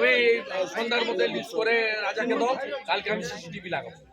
ওই সন্ধ্যার মধ্যে লিস্ট করে রাজাকে দাও কালকে আমি সিসিটিভি লাগাবো।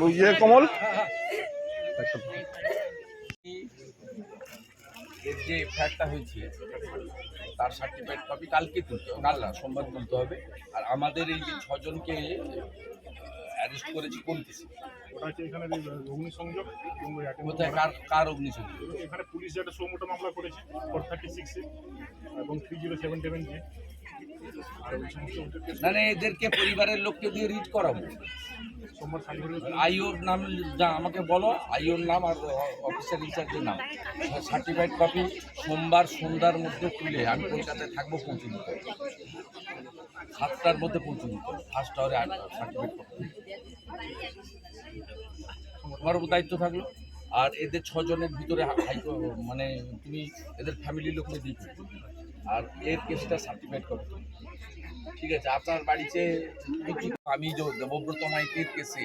বুঝিয়ে কমল? যে ফ্ল্যাটটা হয়েছে তার সার্টিফিকেট কপি কালকে তুলতে হবে। কাল না সোমবার তুলতে হবে। আর আমাদের এই যে ছজনকে অ্যারেস্ট করেছি কোন কেসে ওটা হচ্ছে এখানে অগ্নিসংযোগ এবং কোথায়? কার কার অগ্নিসংযোগ? এখানে পুলিশ একটা সোমোটো মামলা করেছে ফোর থার্টি সিক্সে এবং থ্রি জিরো সেভেন সেভেন মানে এদেরকে পরিবারের লোককে দিয়ে রিড করাবো। আইওর নাম যা আমাকে বলো, আইওর নাম আর অফিসার ইনচার্জের নাম। সার্টিফাইড কপি সোমবার সন্ধ্যার মধ্যে তুলে আমি কলকাতায় থাকব পৌঁছে দিতে। সাতটার মধ্যে পৌঁছে দিতে ফার্স্ট আওয়ারে সার্টিফিকেট কপি উপর দায়িত্ব থাকল। আর এদের ছজনের ভিতরে মানে তুমি এদের ফ্যামিলির লোককে দিতে আর এর কেসটা সার্টিফাইড হবে। ঠিক আছে আপনার বাড়িতে আমি যে দেবব্রত মাইতির কেসে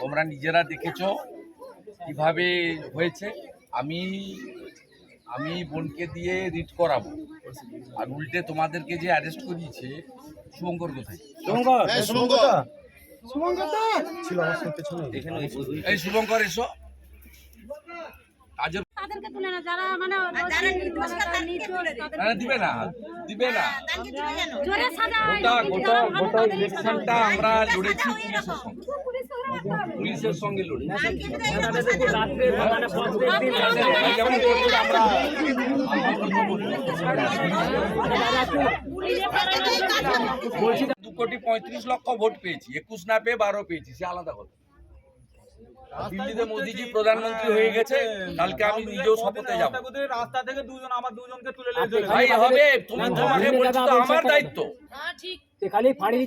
তোমরা নিজেরা দেখেছ কীভাবে হয়েছে আমি আমি বোনকে দিয়ে রিট করাবো। আর উল্টে তোমাদেরকে যে অ্যারেস্ট করিয়েছে শুভঙ্কর কোথায়? এই শুভঙ্কর এসো। কাজের তাদেরকে তুলে না যারা মানে দিবে না দিবে না জোরে সাজা গোটা গোটা ইলেকশনটা আমরা লড়েছি পুলিশের সঙ্গে লড়েছি মানে দু কোটি পঁয়ত্রিশ লক্ষ ভোট পেয়েছি একুশ না পেয়ে বারো পেয়েছি সে আলাদা কথা দিল্লিতে মোদিজি প্রধানমন্ত্রী হয়ে গেছে কালকে আমি নিজেও শপথে যাব। রাস্তা থেকে দুজন আমার দুজনকে তুলে নিয়ে চলে ভাই হবে তুমি তোমাকে বলছি তো আমার দায়িত্ব। খালি ফাঁড়ি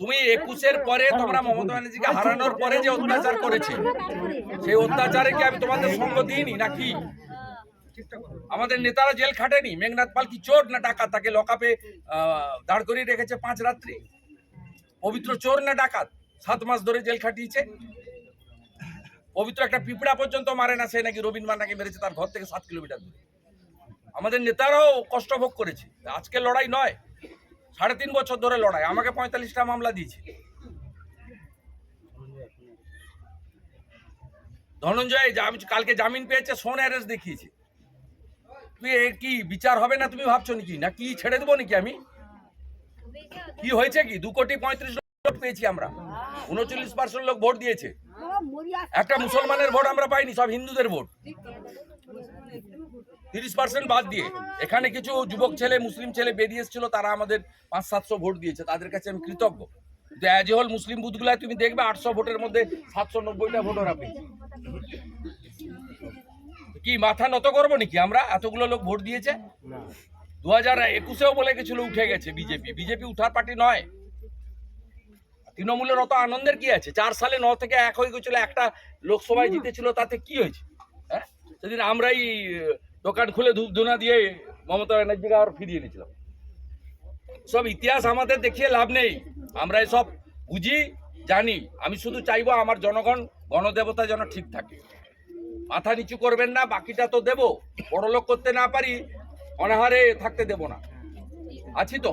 তুমি একুশের পরে তোমরা মমতা ব্যানার্জিকে হারানোর পরে যে অত্যাচার করেছে সেই অত্যাচারে কি আমি তোমাদের সঙ্গ দিইনি নাকি? আমাদের নেতারা জেল খাটেনি মেঘনাথ পাল কি চোর না ডাকাত? তাকে লকাপে দাঁড় করিয়ে রেখেছে পাঁচ রাত্রি। পবিত্র চোর না ডাকাত? সাত মাস ধরে জেল খাটিয়েছে। পবিত্র একটা পিঁপড়া পর্যন্ত মারে না, সে নাকি রবীন্দ্র মান্নাকে মেরেছে তার ঘর থেকে সাত কিলোমিটার দূরে। আমাদের নেতারাও কষ্ট ভোগ করেছে। আজকে লড়াই নয়, সাড়ে তিন বছর ধরে লড়াই। আমাকে পঁয়তাল্লিশটা মামলা দিয়েছে। ধনঞ্জয় আমি কালকে জামিন পেয়েছে, সোন অ্যারেস্ট দেখিয়েছে। তুই এর কি, বিচার হবে না তুমি ভাবছ নাকি? না কি ছেড়ে দেবো নাকি আমি? কি হয়েছে কি? দু কোটি পঁয়ত্রিশ ভোট পেয়েছি আমরা। উনচল্লিশ পার্সেন্ট লোক ভোট দিয়েছে। একটা মুসলমানের ভোট আমরা পাইনি সব হিন্দুদের ভোট। তিরিশ পার্সেন্ট বাদ দিয়ে। এখানে কিছু যুবক ছেলে মুসলিম ছেলে বেরিয়ে এসেছিল তারা আমাদের পাঁচ সাতশো ভোট দিয়েছে। তাদের কাছে আমি কৃতজ্ঞ। কিন্তু অ্যাজ হল মুসলিম বুথগুলায় তুমি দেখবে আটশো ভোটের মধ্যে সাতশো নব্বইটা ভোট ওরা পেয়েছে। কি মাথা নত করব নাকি আমরা? এতগুলো লোক ভোট দিয়েছে? দু হাজার একুশেও বলে গেছিল উঠে গেছে বিজেপি। বিজেপি উঠার পার্টি নয়। তৃণমূলের অত আনন্দের কি আছে? চার সালে ন থেকে এক হয়ে গেছিল একটা লোকসভায় জিতেছিল তাতে কি হয়েছে? হ্যাঁ? সেদিন আমরাই দোকান খুলে ধূপ ধুনা দিয়ে মমতা ব্যানার্জিকে আবার ফিরিয়ে নিয়েছিলাম সব ইতিহাস আমাদের দেখিয়ে লাভ নেই। আমরা সব বুঝি জানি। আমি শুধু চাইব আমার জনগণ গণদেবতা যেন ঠিক থাকে। মাথা নিচু করবেন না বাকিটা তো দেব। বড়লোক করতে না পারি অনাহারে থাকতে দেব না। আছি তো?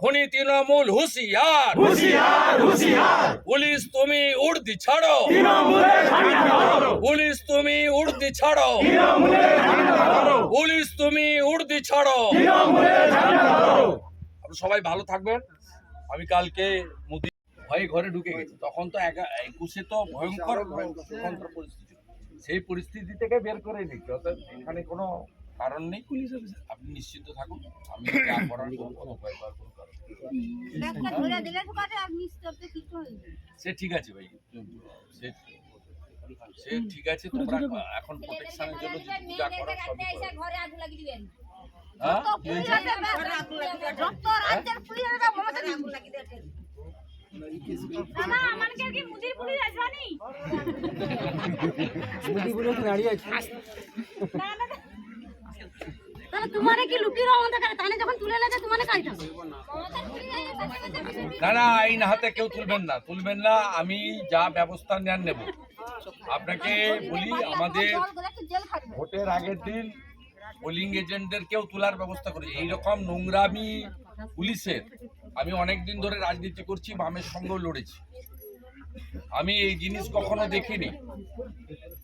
খুনি তৃণমূল হুশিয়ার। পুলিশ তুমি উর্দি ছাড়ো। পুলিশ তুমি উর্দি ছাড়ো। পুলিশ তুমি উর্দি ছাড়ো। আপনারা সবাই ভালো থাকবেন। আমি কালকে মোদি ভয়ে ঘরে ঢুকে গেছি। তখন তো একা- একুশে তো ভয়ঙ্কর ভয়ঙ্কর পরিস্থিতি সেই পরিস্থিতি থেকে বের করে নিচ্ছে অর্থাৎ এখানে কোনো কারণ নেই পুলিশ অফিসার। আপনি নিশ্চিন্ত থাকুন আমি যা করার কোনো কোনো কারণ। সে ঠিক আছে ভাই সে সে ঠিক আছে তোমরা এখন প্রোটেকশনের জন্য যদি যা করার সবই করো। ঘরে আগুন লাগিয়ে দিবেন। হ্যাঁ? তো পুলিশ আছে, তোমারে কি দেখালে তাহলে যখন তুলে তোমারে কাইতাম না না আইন হাতে কেউ তুলবেন না। তুলবেন না, আমি যা ব্যবস্থা নেন নেব। আপনাকে বলি, আমাদের ভোটের আগের দিন পোলিং এজেন্টদের কেউ তোলার ব্যবস্থা করেছে। এইরকম নোংরামি পুলিশের। আমি অনেক দিন ধরে রাজনীতি করছি, বামের সঙ্গেও লড়েছি। আমি এই জিনিস কখনো দেখিনি।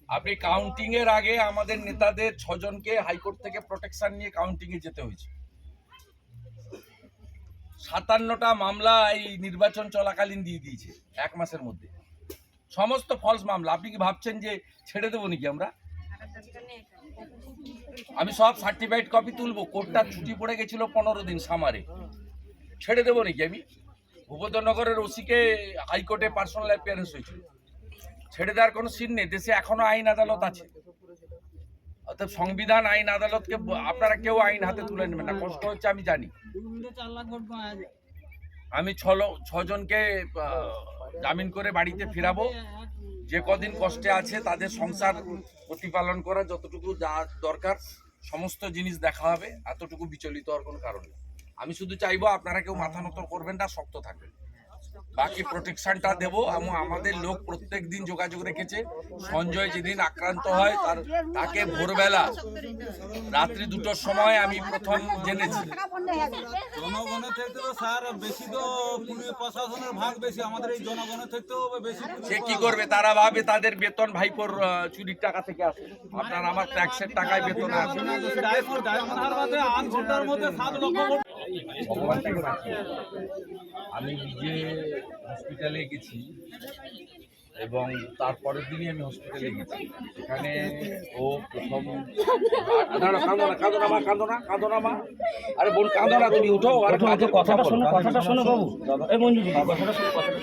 আপনি কাউন্টিং এর আগে আমাদের নেতাদের ছজনকে হাইকোর্ট থেকে প্রোটেকশন নিয়ে কাউন্টিং এ যেতে হয়েছে। সাতান্নটা মামলা এই নির্বাচন চলাকালীন দিয়ে দিয়েছে, এক মাসের মধ্যে। সমস্ত ফলস মামলা। আপনি কি ভাবছেন যে ছেড়ে দেবো নাকি আমরা? আমি সব সার্টিফাইড কপি তুলবো। কোর্টটা ছুটি পড়ে গেছিল পনেরো দিন সামারে। ছেড়ে দেবো নাকি আমি? ভূপতনগরের ওসিকে হাইকোর্টে পার্সোনাল অ্যাপিয়ারেন্স হয়েছিল। ছেড়ে দেওয়ার কোনো সিন নেই। দেশে এখনও আইন আদালত আছে। অর্থাৎ সংবিধান আইন আদালতকে আপনারা কেউ আইন হাতে তুলে নেবেন না। কষ্ট হচ্ছে, আমি জানি। আমি ছলো ছজনকে জামিন করে বাড়িতে ফিরাবো। যে কদিন কষ্টে আছে, তাদের সংসার প্রতিপালন করা যতটুকু যা দরকার, সমস্ত জিনিস দেখা হবে। এতটুকু বিচলিত হওয়ার কোনো কারণ নেই। আমি শুধু চাইব আপনারা কেউ মাথা নত করবেন না, শক্ত থাকবেন। বাকি প্রোটেকশনটা দেব এবং আমাদের লোক প্রত্যেক দিন যোগাযোগ রেখেছে সঞ্জয় যেদিন আক্রান্ত হয় তার তাকে ভোরবেলা রাত্রি দুটোর সময় আমি প্রথম জেনেছি হয়ে জনগণের থেকে তো স্যার বেশি তো পুলিশ প্রশাসনের ভাগ বেশি আমাদের এই জনগণের থেকেও বেশি সে কি করবে তারা ভাবে তাদের বেতন ভাইপোর চুরির টাকা থেকে আসে আপনার আমার ট্যাক্সের টাকায় বেতন আসে আট ঘণ্টার মধ্যে সাত লক্ষ ভগবানটাকে বাঁচিয়ে আমি নিজে হসপিটালে গেছি এবং তারপরের দিনই আমি হসপিটালে গেছি। সেখানে ও প্রথম কাঁদো না কাঁদো না মা কাঁদো না কাঁদো না মা। আরে বোন কাঁদো না তুমি উঠো আর কথাটা শোনো কথাটা শোনো বাবু। এই মঞ্জু কথাটা শোনো কথাটা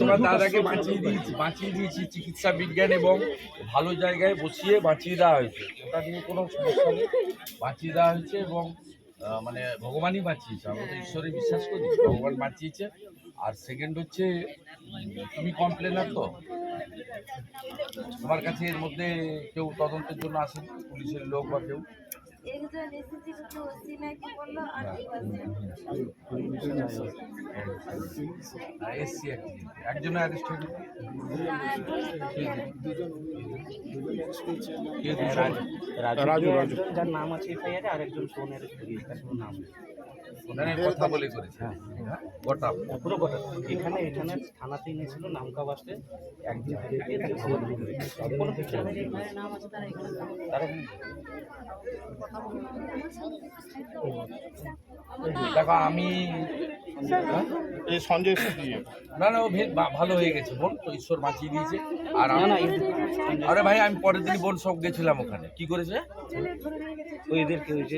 তোমার দাদাকে বাঁচিয়ে দিয়েছি বাঁচিয়ে দিয়েছি চিকিৎসা বিজ্ঞান এবং ভালো জায়গায় বসিয়ে বাঁচিয়ে দেওয়া হয়েছে। ওটা নিয়ে কোনো সমস্যা নেই। বাঁচিয়ে দেওয়া হয়েছে এবং মানে ভগবানই বাঁচিয়েছে, আমরা তো ঈশ্বরে বিশ্বাস করি, ভগবান বাঁচিয়েছে। আর সেকেন্ড হচ্ছে তুমি কমপ্লেনার তো? তোমার কাছে এর মধ্যে কেউ তদন্তের জন্য আসেন? পুলিশের লোক বা কেউ? একজন এসেছিল তো ওসি নাকি বলল আর এসছি একজন অ্যারেস্ট হয়েছে রাজু। রাজু। যার নাম আছে এফআইআর আরেকজন সোনের তার নাম। নেই। কথা বলে করেছে হ্যাঁ গোটা পুরো গোটা এখানে এখানে থানাতে এনেছিল নামকা বাসে একদিন দিবে। কোনো কিছু। তারা দেখো আমি এই সঞ্জয়। না ও ভালো হয়ে গেছে বোন তো ঈশ্বর বাঁচিয়ে দিয়েছে। আর ভাই আমি পরের দিন বোন সব গেছিলাম ওখানে। কি করেছে? ওই এদেরকে ওই যে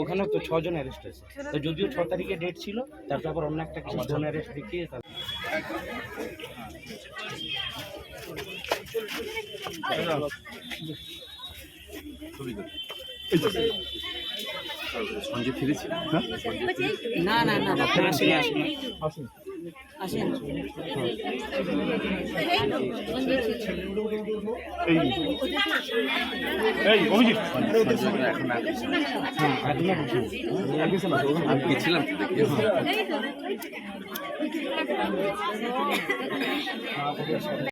ওখানে তো ছজন অ্যারেস্ট হয়েছে। তো যদিও ছ তারিখে ডেট ছিল তারপর আবার অন্য একটা কিছু জন অ্যারেস্ট দেখিয়ে তারপর না না না না। আসেনি আসেনি। আসেন। এই এই অভিজিৎ। আমি গেছিলাম তো দেখতে।